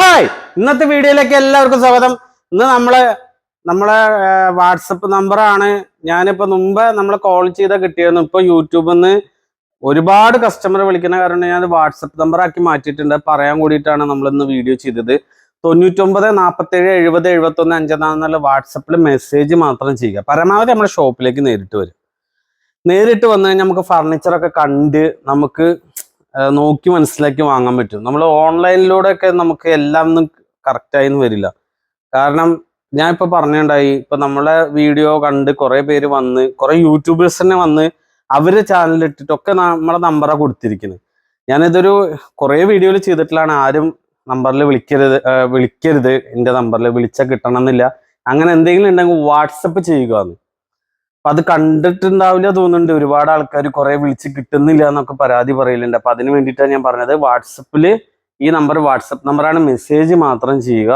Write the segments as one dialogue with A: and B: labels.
A: Hi. ഇന്നത്തെ വീഡിയോയിലേക്ക് എല്ലാവർക്കും സ്വാഗതം. ഇന്ന് നമ്മൾ നമ്മളെ വാട്സപ്പ് നമ്പറാണ്. ഞാനിപ്പോ മുമ്പ് നമ്മൾ കോൾ ചെയ്താൽ കിട്ടിയിരുന്നു ഇപ്പൊ യൂട്യൂബിൽ നിന്ന് ഒരുപാട് കസ്റ്റമർ വിളിക്കുന്ന കാരണം ഞാൻ വാട്സപ്പ് നമ്പറാക്കി മാറ്റിയിട്ടുണ്ട്. പറയാൻ കൂടിയിട്ടാണ് നമ്മൾ ഇന്ന് വീഡിയോ ചെയ്തത്. തൊണ്ണൂറ്റൊമ്പത് നാൽപ്പത്തേഴ് എഴുപത് എഴുപത്തൊന്ന് അഞ്ചെന്നുള്ള വാട്സപ്പിൽ മെസ്സേജ് മാത്രം ചെയ്യുക. പരമാവധി നമ്മുടെ ഷോപ്പിലേക്ക് നേരിട്ട് വരും. നേരിട്ട് വന്നു കഴിഞ്ഞാൽ നമുക്ക് ഫർണിച്ചറൊക്കെ കണ്ട് നമുക്ക് നോക്കി മനസ്സിലാക്കി വാങ്ങാൻ പറ്റും. നമ്മൾ ഓൺലൈനിലൂടെ ഒക്കെ നമുക്ക് എല്ലാം ഒന്നും കറക്റ്റായി വരില്ല. കാരണം ഞാൻ ഇപ്പൊ പറഞ്ഞുണ്ടായി ഇപ്പൊ നമ്മളെ വീഡിയോ കണ്ട് കുറെ പേര് വന്ന് കുറെ യൂട്യൂബേഴ്സ് തന്നെ വന്ന് അവർ ചാനൽ ഇട്ടിട്ടൊക്കെ നമ്മളെ നമ്പറാണ് കൊടുത്തിരിക്കുന്നത് ഞാനിതൊരു കുറെ വീഡിയോയിൽ ചെയ്തിട്ടുള്ളതാണ് ആരും നമ്പറിൽ വിളിക്കരുത് വിളിക്കരുത് എന്റെ നമ്പറിൽ വിളിച്ചാൽ കിട്ടണം എന്നില്ല അങ്ങനെ എന്തെങ്കിലും ഉണ്ടെങ്കിൽ വാട്സപ്പ് ചെയ്യുക എന്ന് അപ്പൊ അത് കണ്ടിട്ടുണ്ടാവില്ല തോന്നുന്നുണ്ട്. ഒരുപാട് ആൾക്കാർ കുറെ വിളിച്ച് കിട്ടുന്നില്ല എന്നൊക്കെ പരാതി പറയലുണ്ട്. അപ്പൊ അതിന് വേണ്ടിയിട്ടാണ് ഞാൻ പറഞ്ഞത്. വാട്സപ്പിൽ ഈ നമ്പർ വാട്സപ്പ് നമ്പറാണ് മെസ്സേജ് മാത്രം ചെയ്യുക.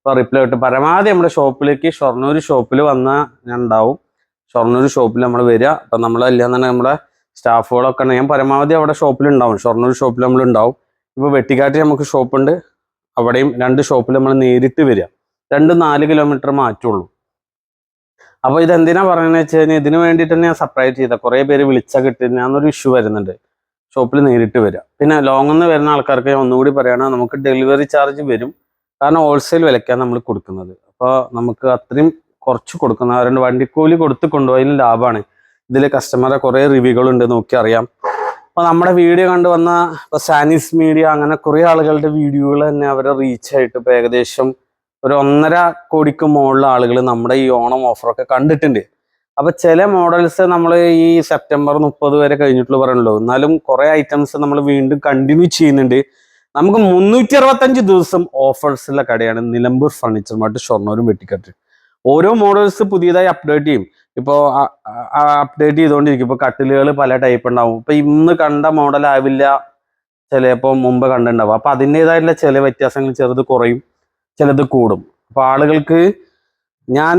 A: അപ്പൊ റിപ്ലൈ കിട്ടും പരമാവധി നമ്മുടെ ഷോപ്പിലേക്ക് ഷൊർണൂർ ഷോപ്പിൽ വന്ന ഞാൻ ഉണ്ടാവും. ഷൊർണൂർ ഷോപ്പിൽ നമ്മൾ വരിക. അപ്പൊ നമ്മളെല്ലാം തന്നെ നമ്മുടെ സ്റ്റാഫുകളൊക്കെ. ഞാൻ പരമാവധി അവിടെ ഷോപ്പിൽ ഉണ്ടാവും ഷൊർണൂർ ഷോപ്പിൽ നമ്മൾ ഉണ്ടാവും. ഇപ്പൊ വെട്ടിക്കാട്ടിൽ നമുക്ക് ഷോപ്പുണ്ട്. അവിടെയും രണ്ട് ഷോപ്പിൽ നമ്മൾ നേരിട്ട് വരിക. രണ്ട് നാല് കിലോമീറ്റർ മാറ്റുള്ളൂ അപ്പൊ ഇത് എന്തിനാ പറയുന്നത് വെച്ച് കഴിഞ്ഞാൽ ഇതിന് വേണ്ടിയിട്ട് ഞാൻ സെപ്പറേറ്റ് ചെയ്ത. കുറെ പേര് വിളിച്ചാൽ കിട്ടുന്നൊരു ഇഷ്യൂ വരുന്നുണ്ട്. ഷോപ്പിൽ നേരിട്ട് വരിക പിന്നെ ലോങ് നിന്ന് വരുന്ന ആൾക്കാർക്ക് ഞാൻ ഒന്നുകൂടി പറയുകയാണെങ്കിൽ നമുക്ക് ഡെലിവറി ചാർജ് വരും. കാരണം ഹോൾസെയിൽ വിലക്കാണ് നമ്മൾ കൊടുക്കുന്നത്. അപ്പോൾ നമുക്ക് അത്രയും കുറച്ച് കൊടുക്കുന്ന അവരുടെ വണ്ടിക്കൂലി കൊടുത്ത് കൊണ്ടുപോയതിലും ലാഭമാണ് ഇതിൽ കസ്റ്റമറെ കുറേ റിവ്യൂകളുണ്ട് നോക്കി അറിയാം. അപ്പോൾ നമ്മുടെ വീഡിയോ കണ്ടു വന്ന ഇപ്പോൾ സാനിസ് മീഡിയ അങ്ങനെ കുറേ ആളുകളുടെ വീഡിയോകൾ തന്നെ അവരെ റീച്ച് ആയിട്ട് ഇപ്പോൾ ഏകദേശം ഒരു ഒന്നര കോടിക്ക് മുകളിൽ ആളുകൾ നമ്മുടെ ഈ ഓണം ഓഫറൊക്കെ കണ്ടിട്ടുണ്ട്. അപ്പൊ ചില മോഡൽസ് നമ്മൾ ഈ സെപ്റ്റംബർ മുപ്പത് വരെ കഴിഞ്ഞിട്ടുള്ള പറയണല്ലോ എന്നാലും കുറെ ഐറ്റംസ് നമ്മൾ വീണ്ടും കണ്ടിന്യൂ ചെയ്യുന്നുണ്ട്. നമുക്ക് മുന്നൂറ്റി അറുപത്തഞ്ച് ദിവസം ഓഫേഴ്സുള്ള കടയാണ് നിലമ്പൂർ ഫർണിച്ചർ മാർട്ട് ഷൊർണൂരും വെട്ടിക്കട്ട്. ഓരോ മോഡൽസ് പുതിയതായി അപ്ഡേറ്റ് ചെയ്യും. ഇപ്പോൾ അപ്ഡേറ്റ് ചെയ്തുകൊണ്ടിരിക്കും ഇപ്പോൾ കട്ടിലുകൾ പല ടൈപ്പ് ഉണ്ടാവും. ഇപ്പൊ ഇന്ന് കണ്ട മോഡൽ ആവില്ല. ചിലപ്പോൾ മുമ്പ് കണ്ടിട്ടുണ്ടാവും. അപ്പൊ അതിന്റെതായിട്ടുള്ള ചില വ്യത്യാസങ്ങൾ ചെറുത് കുറയും. ചിലത് കൂടും. അപ്പൊ ആളുകൾക്ക് ഞാൻ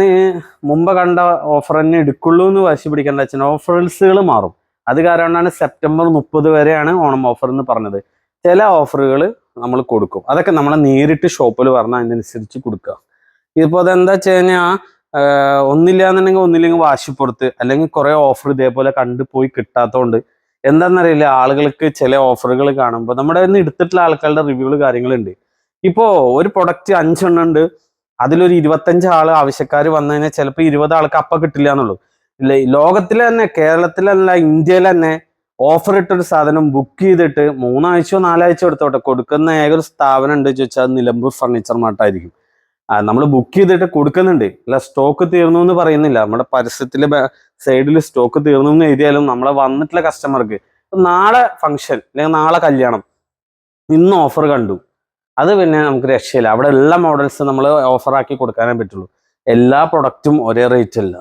A: മുമ്പ് കണ്ട ഓഫർ തന്നെ എടുക്കുള്ളൂ എന്ന് വാശി പിടിക്കേണ്ട വെച്ചാൽ ഓഫേഴ്സുകൾ മാറും. അത് കാരണമാണ് സെപ്റ്റംബർ മുപ്പത് വരെയാണ് ഓണം ഓഫർ എന്ന് പറഞ്ഞത്. ചില ഓഫറുകൾ നമ്മൾ കൊടുക്കും. അതൊക്കെ നമ്മൾ നേരിട്ട് ഷോപ്പിൽ പറഞ്ഞാൽ അതിനനുസരിച്ച് കൊടുക്കുക. ഇതിപ്പോൾ അതെന്താ വെച്ച് കഴിഞ്ഞാൽ ഒന്നില്ല എന്നുണ്ടെങ്കിൽ ഒന്നില്ലെങ്കിൽ വാശിപ്പുറത്ത് അല്ലെങ്കിൽ കുറേ ഓഫർ ഇതേപോലെ കണ്ടു പോയി കിട്ടാത്തതുകൊണ്ട് എന്താണെന്നറിയില്ല ആളുകൾക്ക് ചില ഓഫറുകൾ കാണുമ്പോൾ നമ്മുടെ ഇന്ന് എടുത്തിട്ടുള്ള ആൾക്കാരുടെ റിവ്യൂകൾ കാര്യങ്ങളുണ്ട്. ഇപ്പോ ഒരു പ്രൊഡക്റ്റ് അഞ്ചെണ്ണം ഉണ്ട്. അതിലൊരു ഇരുപത്തഞ്ച് ആൾ ആവശ്യക്കാർ വന്നു കഴിഞ്ഞാൽ ചിലപ്പോൾ ഇരുപത് ആൾക്ക് അപ്പ കിട്ടില്ല എന്നുള്ളൂ. ഇല്ല ലോകത്തിൽ തന്നെ കേരളത്തിലല്ല ഇന്ത്യയിൽ തന്നെ ഓഫർ ഇട്ടൊരു സാധനം ബുക്ക് ചെയ്തിട്ട് മൂന്നാഴ്ചയോ നാലാഴ്ചയോ എടുത്തോട്ടെ കൊടുക്കുന്ന ഏക ഒരു സ്ഥാപനം ഉണ്ട് ചോദിച്ചാൽ നിലമ്പൂർ ഫർണിച്ചർ മാർട്ടായിരിക്കും നമ്മൾ ബുക്ക് ചെയ്തിട്ട് കൊടുക്കുന്നുണ്ട്. അല്ല സ്റ്റോക്ക് തീർന്നു എന്ന് പറയുന്നില്ല. നമ്മുടെ പരസ്യത്തിലെ സൈഡിൽ സ്റ്റോക്ക് തീർന്നു എന്ന് എഴുതിയാലും നമ്മളെ വന്നിട്ടുള്ള കസ്റ്റമർക്ക് നാളെ ഫംഗ്ഷൻ അല്ലെങ്കിൽ നാളെ കല്യാണം. ഇന്ന് ഓഫർ കണ്ടു. അത് പിന്നെ നമുക്ക് രക്ഷയില്ല. അവിടെ എല്ലാ മോഡൽസ് നമ്മൾ ഓഫറാക്കി കൊടുക്കാനേ പറ്റുള്ളൂ. എല്ലാ പ്രൊഡക്റ്റും ഒരേ റേറ്റ് അല്ല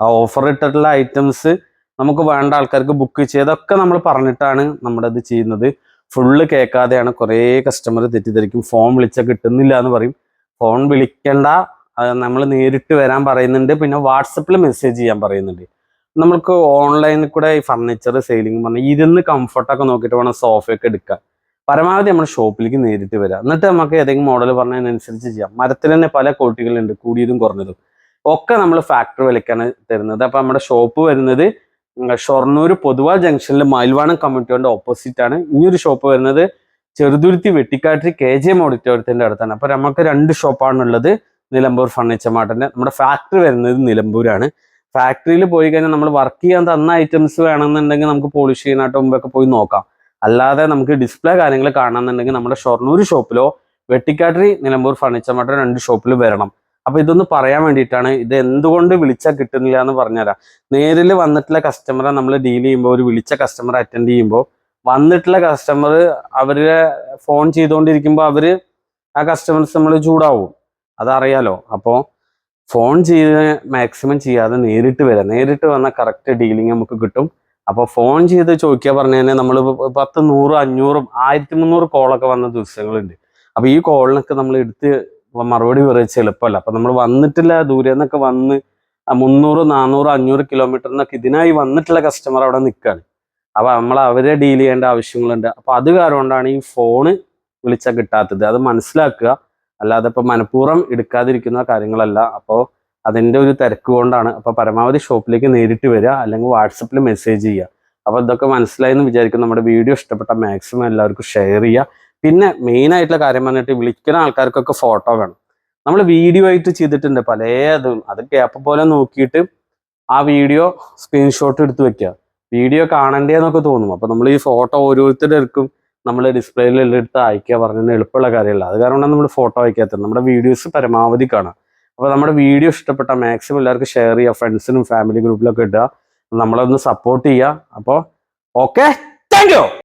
A: ആ ഓഫർ ഇട്ടിട്ടുള്ള ഐറ്റംസ് നമുക്ക് വേണ്ട ആൾക്കാർക്ക് ബുക്ക് ചെയ്തൊക്കെ നമ്മൾ പറഞ്ഞിട്ടാണ് നമ്മുടെ ഇത് ചെയ്യുന്നത്. ഫുള്ള് കേൾക്കാതെയാണ് കുറേ കസ്റ്റമർ തെറ്റിദ്ധരിക്കും. ഫോൺ വിളിച്ചാൽ കിട്ടുന്നില്ല എന്ന് പറയും. ഫോൺ വിളിക്കേണ്ട. നമ്മൾ നേരിട്ട് വരാൻ പറയുന്നുണ്ട്. പിന്നെ വാട്സപ്പിൽ മെസ്സേജ് ചെയ്യാൻ പറയുന്നുണ്ട്. നമ്മൾക്ക് ഓൺലൈനിൽ കൂടെ ഈ ഫർണിച്ചർ സെയിലിംഗ് പറഞ്ഞാൽ ഇരുന്ന് കംഫർട്ടൊക്കെ നോക്കിയിട്ട് വേണം സോഫയൊക്കെ എടുക്കാൻ. പരമാവധി നമ്മൾ ഷോപ്പിലേക്ക് നേരിട്ട് വരാം. എന്നിട്ട് നമുക്ക് ഏതെങ്കിലും മോഡൽ പറഞ്ഞതിനനുസരിച്ച് ചെയ്യാം. മരത്തിൽ തന്നെ പല കോട്ടികളുണ്ട് കൂടിയതും കുറഞ്ഞതും. ഒക്കെ നമ്മൾ ഫാക്ടറി വിലക്കാണ് തരുന്നത്. അപ്പൊ നമ്മുടെ ഷോപ്പ് വരുന്നത് ഷൊർണൂർ പൊതുവാൾ ജംഗ്ഷനിൽ മയിൽവാണം കമ്മിറ്റിയുടെ ഓപ്പോസിറ്റ് ആണ്. ഇനിയൊരു ഷോപ്പ് വരുന്നത് Cheruthuruthy Vettikkatti K J M ഓഡിറ്റോറിയത്തിന്റെ അടുത്താണ്. അപ്പൊ നമുക്ക് രണ്ട് ഷോപ്പാണുള്ളത് നിലമ്പൂർ ഫർണിച്ചർ മാർട്ടിന്റെ നമ്മുടെ ഫാക്ടറി വരുന്നത് നിലമ്പൂരാണ്. ഫാക്ടറിയിൽ പോയി കഴിഞ്ഞാൽ നമ്മൾ വർക്ക് ചെയ്യാൻ തന്ന ഐറ്റംസ് വേണമെന്നുണ്ടെങ്കിൽ നമുക്ക് പോളിഷ് ചെയ്യാനായിട്ട് മുമ്പൊക്കെ പോയി നോക്കാം. അല്ലാതെ നമുക്ക് ഡിസ്പ്ലേ കാര്യങ്ങൾ കാണണമെന്നുണ്ടെങ്കിൽ നമ്മുടെ ഷൊർണൂർ ഷോപ്പിലോ വെട്ടിക്കാട്ടിരി നിലമ്പൂർ ഫർണിച്ചർ മറ്റോ രണ്ട് ഷോപ്പിൽ വരണം. അപ്പൊ ഇതൊന്ന് പറയാൻ വേണ്ടിയിട്ടാണ് ഇത് എന്തുകൊണ്ട് വിളിച്ചാൽ കിട്ടുന്നില്ല എന്ന് പറഞ്ഞുതരാം. നേരിൽ വന്നിട്ടുള്ള കസ്റ്റമറെ നമ്മൾ ഡീൽ ചെയ്യുമ്പോൾ ഒരു വിളിച്ച കസ്റ്റമർ അറ്റൻഡ് ചെയ്യുമ്പോൾ വന്നിട്ടുള്ള കസ്റ്റമർ അവരെ ഫോൺ ചെയ്തുകൊണ്ടിരിക്കുമ്പോൾ അവർ ആ കസ്റ്റമേഴ്സ് നമ്മൾ ചൂടാവും. അതറിയാലോ. അപ്പോൾ ഫോൺ ചെയ്ത് മാക്സിമം ചെയ്യാതെ നേരിട്ട് വരാം. നേരിട്ട് വന്നാൽ കറക്റ്റ് ഡീലിംഗ് നമുക്ക് കിട്ടും. അപ്പോൾ ഫോൺ ചെയ്ത് ചോദിക്കുക പറഞ്ഞു നമ്മൾ പത്ത് നൂറ് അഞ്ഞൂറും ആയിരത്തി മുന്നൂറ് കോളൊക്കെ വന്ന ദിവസങ്ങളുണ്ട്. അപ്പോൾ ഈ കോളിനൊക്കെ നമ്മൾ എടുത്ത് മറുപടി പറയുക എളുപ്പമല്ല. അപ്പൊ നമ്മൾ വന്നിട്ടില്ല ദൂരെ നിന്നൊക്കെ വന്ന് മുന്നൂറ് നാനൂറ് അഞ്ഞൂറ് കിലോമീറ്ററിനൊക്കെ ഇതിനായി വന്നിട്ടുള്ള കസ്റ്റമർ അവിടെ നിൽക്കുകയാണ് അപ്പൊ നമ്മൾ അവരെ ഡീൽ ചെയ്യേണ്ട ആവശ്യങ്ങളുണ്ട്. അപ്പൊ അത് കാരണമാണ് ഈ ഫോണ് വിളിച്ചാൽ കിട്ടാത്തത്. അത് മനസ്സിലാക്കുക. അല്ലാതെ ഇപ്പൊ മനഃപൂർവം എടുക്കാതിരിക്കുന്ന കാര്യങ്ങളല്ല. അപ്പോൾ അതിന്റെ ഒരു തിരക്ക് കൊണ്ടാണ് അപ്പൊ പരമാവധി ഷോപ്പിലേക്ക് നേരിട്ട് വരിക അല്ലെങ്കിൽ വാട്സപ്പിൽ മെസ്സേജ് ചെയ്യുക. അപ്പോൾ ഇതൊക്കെ മനസ്സിലായി എന്ന് വിചാരിക്കും നമ്മുടെ വീഡിയോ ഇഷ്ടപ്പെട്ട മാക്സിമം എല്ലാവർക്കും ഷെയർ ചെയ്യുക. പിന്നെ മെയിൻ ആയിട്ടുള്ള കാര്യം പറഞ്ഞിട്ട് വിളിക്കുന്ന ആൾക്കാർക്കൊക്കെ ഫോട്ടോ വേണം. നമ്മൾ വീഡിയോ ആയിട്ട് ചെയ്തിട്ടുണ്ട്. പല അതും അത് ഗ്യാപ്പ് പോലെ നോക്കിയിട്ട് ആ വീഡിയോ സ്ക്രീൻഷോട്ട് എടുത്ത് വെക്കുക. വീഡിയോ കാണണ്ടേന്നൊക്കെ തോന്നും. അപ്പോൾ നമ്മൾ ഈ ഫോട്ടോ ഓരോരുത്തർക്കും നമ്മൾ ഡിസ്പ്ലേയിൽ എടുത്ത് അയക്കുക പറഞ്ഞാൽ എളുപ്പമുള്ള കാര്യമല്ല. അത് കാരണം നമ്മൾ ഫോട്ടോ അയക്കാത്തത്. നമ്മുടെ വീഡിയോസ് പരമാവധി കാണാം അപ്പോൾ നമ്മുടെ വീഡിയോ ഇഷ്ടപ്പെട്ട മാക്സിമം എല്ലാവർക്കും ഷെയർ ചെയ്യുക ഫ്രണ്ട്സിനും ഫാമിലി ഗ്രൂപ്പിലൊക്കെ ഇടുക. നമ്മളൊന്ന് സപ്പോർട്ട് ചെയ്യുക. അപ്പോൾ ഓക്കെ താങ്ക്